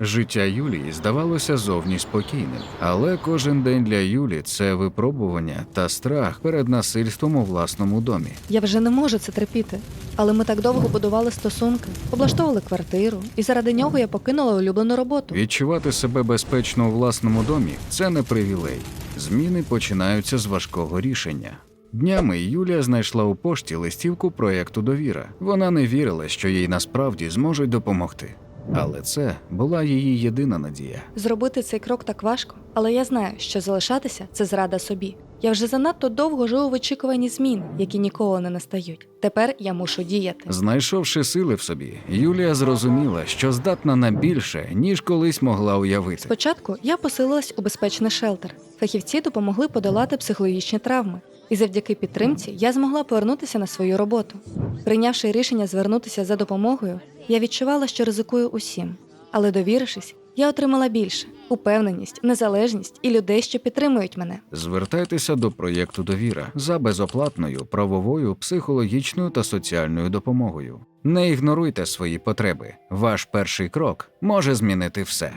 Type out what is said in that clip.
Життя Юлії здавалося зовні спокійним, але кожен день для Юлі це випробування та страх перед насильством у власному домі. Я вже не можу це терпіти. Але ми так довго будували стосунки, облаштовували квартиру, і заради нього я покинула улюблену роботу. Відчувати себе безпечно у власному домі це не привілей. Зміни починаються з важкого рішення. Днями Юлія знайшла у пошті листівку проєкту Довіра. Вона не вірила, що їй насправді зможуть допомогти. Але це була її єдина надія. Зробити цей крок так важко, але я знаю, що залишатися це зрада собі. Я вже занадто довго живу в очікуванні змін, які ніколи не настають. Тепер я мушу діяти. Знайшовши сили в собі, Юлія зрозуміла, що здатна на більше, ніж колись могла уявити. Спочатку я поселилась у безпечний шелтер. Фахівці допомогли подолати психологічні травми, і завдяки підтримці я змогла повернутися на свою роботу. Прийнявши рішення звернутися за допомогою, я відчувала, що ризикую усім. Але довірившись, я отримала більше упевненість, незалежність і людей, що підтримують мене. Звертайтеся до проєкту Довіра за безоплатною правовою, психологічною та соціальною допомогою. Не ігноруйте свої потреби. Ваш перший крок може змінити все.